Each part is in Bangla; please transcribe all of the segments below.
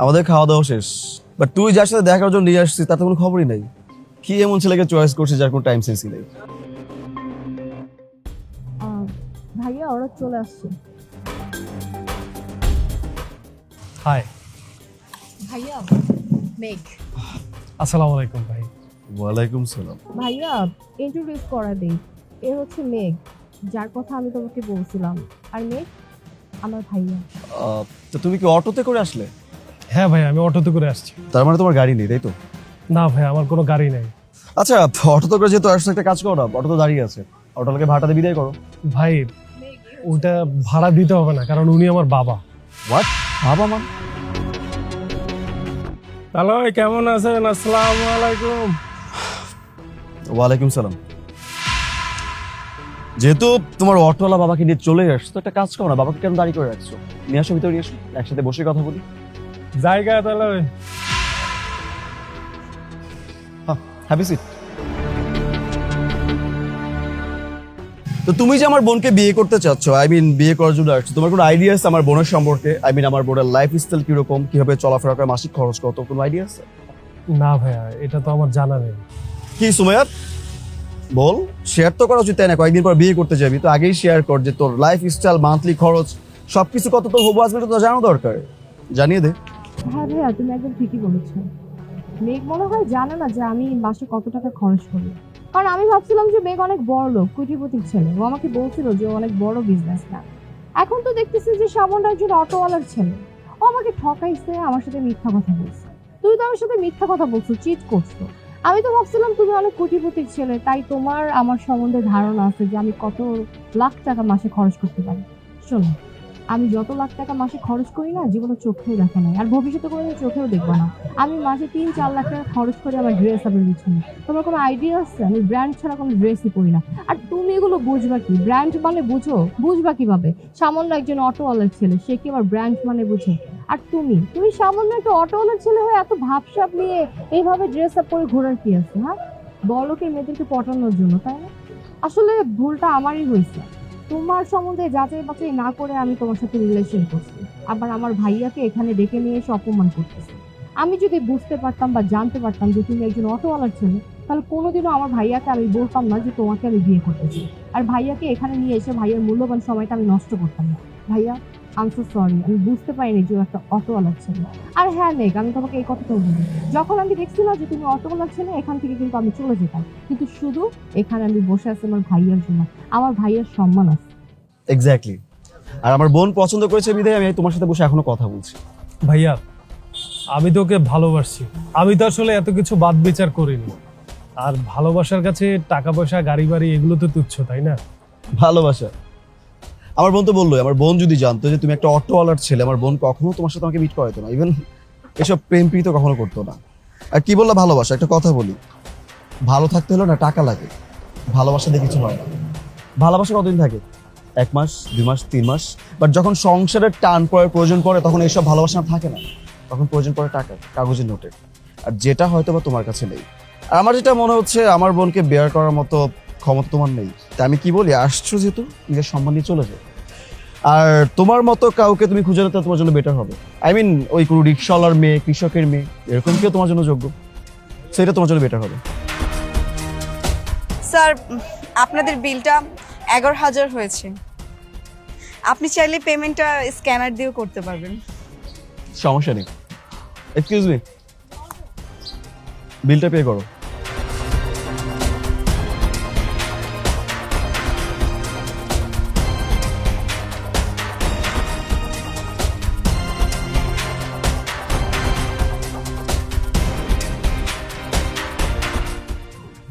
আমাদের খাওয়া দাওয়া শেষ। বাট তুই যার সাথে দেখার জন্য নিয়ে আসছিস তার তো কোনো খবরই নাই। কি এমন ছেলেকে চয়েস করছিস যার কোনো টাইম সেন্সই নেই? আহ, ভাইয়া ওরা চলে আসছে। হাই ভাইয়া মেঘ। আসসালামু আলাইকুম ভাই। ওয়ালাইকুম সালাম। ভাইয়া ইন্ট্রোডিউস করা দেই। এ হচ্ছে মেঘ যার কথা আমি তোমাকে বলছিলাম। আর মেঘ আমার ভাইয়া। আহ, তো তুমি কি অটোতে করে আসলে? হ্যাঁ ভাই আমি অটোতে করে আসছি। তার মানে তোমার গাড়ি নেই তাই তো? না ভাই আমার কোনো গাড়ি নেই। আচ্ছা অটোতে করে যেহেতু আসছো একটা কাজ করো না অটো তো দাঁড়িয়ে আছে। অটোটাকে ভাড়াতে বিদায় করো। ভাই ওটা ভাড়া দিতে হবে না কারণ উনি আমার বাবা। হোয়াট বাবা মা হ্যালো কেমন আছেন? আসসালামু আলাইকুম। ওয়ালাইকুম সালাম। যেহেতু তোমার অটোওয়ালা বাবাকে নিয়ে চলে আসছো তো একটা কাজ করো না বাবাকে কেন দাঁড়িয়ে করে রাখছো? নিয়ে আসো ভিতরে নিয়ে আসো একসাথে বসে কথা বলি। জায়গা তাহলে হ্যাপি সিট তো তুমি যে আমার বোনকে বিয়ে করতে চাচ্ছ আই মিন বিয়ে করার জন্য আসছো তোমার কোনো আইডিয়া আছে আমার বোনের সম্পর্কে? আই মিন আমার বোনের লাইফ স্টাইল কীরকম কীভাবে চলাফেরা করে মাসিক খরচ কত কোনো আইডিয়া আছে? না ভাইয়া এটা তো আমার জানা নেই। কি সুমায়াত বল শেয়ার তো করা উচিত তাই না? কয়েকদিন পর বিয়ে করতে যাবি তো আগেই শেয়ার কর যে তোর লাইফ স্টাইল মান্থলি খরচ সবকিছু কত তোর হবু আসবে তো জানা দরকার। জানিয়ে দে। হ্যাঁ ভাইয়া, তুমি একদম ঠিকই বলেছ। মেঘ মনে হয় জানে না যে আমি মাসে কত টাকা খরচ করি। কারণ আমি ভাবছিলাম যে মেঘ অনেক বড় লোক কোটিপতির ছেলে। ও আমাকে বলছিল যে ও অনেক বড় বিজনেস বিজনেসম্যান এখন তো দেখতেছি যে সামান্য একজন অটোওয়ালার ছেলে। ও আমাকে ঠকাইছে, আমার সাথে মিথ্যা কথা বলছে। তুই তো আমার সাথে মিথ্যা কথা বলছো চিট করছ। আমি তো ভাবছিলাম তুমি অনেক কোটিপতির ছেলে, তাই তোমার আমার সম্বন্ধে ধারণা আছে যে আমি কত লাখ টাকা মাসে খরচ করতে পারি। শোনো আমি যত লাখ টাকা মাসে খরচ করি না, জীবনে চোখেও দেখা নাই। আর ভবিষ্যতে কোনো চোখেও দেখব না। আমি মাসে তিন, চার লাখ টাকা খরচ করে আমার ড্রেস আপের পিছনে তোমার কোনো আইডিয়া আছে? আমি ব্র্যান্ড ছাড়া কোনো ড্রেসই পরি না। আর তুমি এগুলো বুঝবা কি? ব্র্যান্ড মানে বুঝো? বুঝবা কীভাবে? সামান্য একজন অটোওয়ালার ছেলে, সে কি আবার ব্র্যান্ড মানে বুঝে? আর তুমি? তুমি সামান্য একটা অটোওয়ালার ছেলে হয়ে এত ভাবসাব নিয়ে এইভাবে ড্রেস আপ করে ঘোরার কি আছে হ্যাঁ? বড়লোকের মেয়েদেরকে পটানোর জন্য, তাই না? আসলে ভুলটা আমারই হয়েছে। তোমার সম্বন্ধে যাচাই বাছাই না করে আমি তোমার সাথে রিলেশন করছি। আবার আমার ভাইয়াকে এখানে ডেকে নিয়ে এসে অপমান করতেছে। আমি যদি বুঝতে পারতাম বা জানতে পারতাম যে তুমি একজন অটোওয়ালার ছেলে, তাহলে কোনোদিনও আমার ভাইয়াকে আমি বলতাম না যে তোমাকে আমি বিয়ে করতেছি। আর ভাইয়াকে এখানে নিয়ে এসে ভাইয়ের মূল্যবান সময়টা আমি নষ্ট করতাম না। ভাইয়া আমি সো সরি আমি বুঝতে পারিনি যে ও একটা অটোওয়ালার ছেলে। আর হ্যাঁ মেঘ আমি তোমাকে এই কথাটাও বলি। যখন আমি দেখছি না যে তুমি অটোওয়ালার ছেলে এখান থেকে কিন্তু আমি চলে যেতাম। কিন্তু শুধু এখানে আমি বসে আছি আমার ভাইয়ার জন্য। আমার ভাইয়ার সম্মান আছে। এক্স্যাক্টলি আর আমার বোন পছন্দ করেছে বিদায় আমি তোমার সাথে বসে এখনও কথা বলছি। ভাইয়া আমি তো ওকে ভালোবাসি। আমি তো আসলে এত কিছু বাদ বিচার করিনি। আর ভালোবাসার কাছে টাকা পয়সা গাড়ি বাড়ি এগুলো তো তুচ্ছ তাই না? ভালোবাসা। আমার বোন তো বললোই, আমার বোন যদি জানতো যে তুমি একটা অটোওয়ালার ছেলে, আমার বোন কখনো তোমার সাথে আমাকে মিট করাইতো না ইভেন এসব প্রেম প্রীত কখনো করতো না। আর কি বলল ভালোবাসা? একটা কথা বলি, ভালো থাকতে হলে না টাকা লাগে, ভালোবাসা দিয়ে কিছু হয় না। ভালোবাসা কতদিন থাকে? এক মাস, দুই মাস, তিন মাস? বাট যখন সংসারের টান পড়ার প্রয়োজন পড়ে, তখন এইসব ভালোবাসা থাকে না। তখন প্রয়োজন পড়ে টাকা, কাগজের নোটের আর যেটা হয়তো বা তোমার কাছে নেই। আর আমার যেটা মনে হচ্ছে, আমার বোনকে বেয়ার করার মতো ক্ষমতা তোমার নেই। তা আমি কি বলি? আসছো যেহেতু নিজের সম্মান নিয়ে চলে যাও। আর তোমার মতো কাউকে তুমি খুঁজে নিতে তোমার জন্য বেটার হবে। আই মিন ওই কোনো রিক্সাওয়ালার মেয়ে কৃষকের মেয়ে এরকম কেউ তোমার জন্য যোগ্য। সেটা তোমার জন্য বেটার হবে। স্যার আপনাদের বিলটা এগারো হাজার হয়েছে। আপনি চাইলে পেমেন্টটা স্ক্যানার দিয়েও করতে পারবেন। সমস্যা নেই। এক্সকিউজ মি বিলটা পে করো।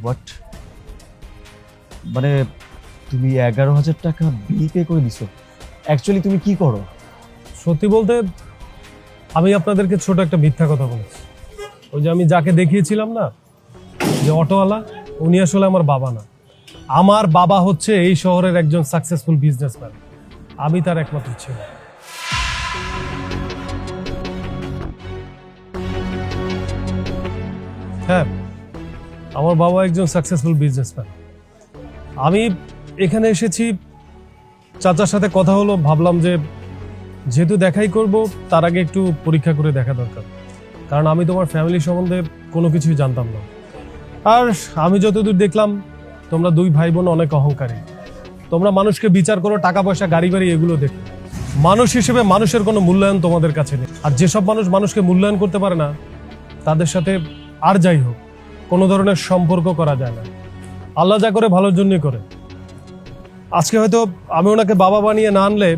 হোয়াট মানে তুমি এগারো হাজার টাকা বিল করে দিছো। অ্যাকচুয়ালি তুমি কি করো? সত্যি বলতে, আমি আপনাদেরকে ছোট একটা মিথ্যা কথা বলেছি। ওই যে আমি যাকে দেখিয়েছিলাম না, যে অটোওয়ালা, উনি আসলে আমার বাবা না। আমার বাবা হচ্ছে এই শহরের একজন সাকসেসফুল বিজনেসম্যান আমি তার একমাত্র ছেলে। হ্যাঁ। আমার বাবা একজন সাকসেসফুল বিজনেসম্যান আমি এখানে এসেছি, চাচার সাথে কথা হলো, ভাবলাম যে যেহেতু দেখাই করব, তার আগে একটু পরীক্ষা করে দেখা দরকার। কারণ আমি তোমার ফ্যামিলি সম্বন্ধে কোনো কিছুই জানতাম না। আর আমি যতদূর দেখলাম, তোমরা দুই ভাই বোন অনেক অহংকারী। তোমরা মানুষকে বিচার করো টাকা পয়সা গাড়ি বাড়ি এগুলো দেখো। মানুষ হিসেবে মানুষের কোনো মূল্যায়ন তোমাদের কাছে নেই। আর যেসব মানুষ মানুষকে মূল্যায়ন করতে পারে না, তাদের সাথে আর যাই হোক কোনো ধরনের সম্পর্ক করা যায় না। আল্লাহ যা করে ভালোর জন্যই করে। আজকে হয়তো আমি ওনাকে বাবা বানিয়ে না আনলে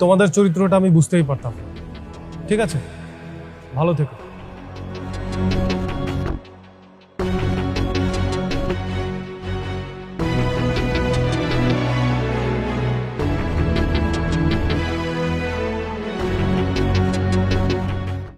তোমাদের চরিত্রটা আমি বুঝতেই পারতাম ঠিক আছে? ভালো থেকো।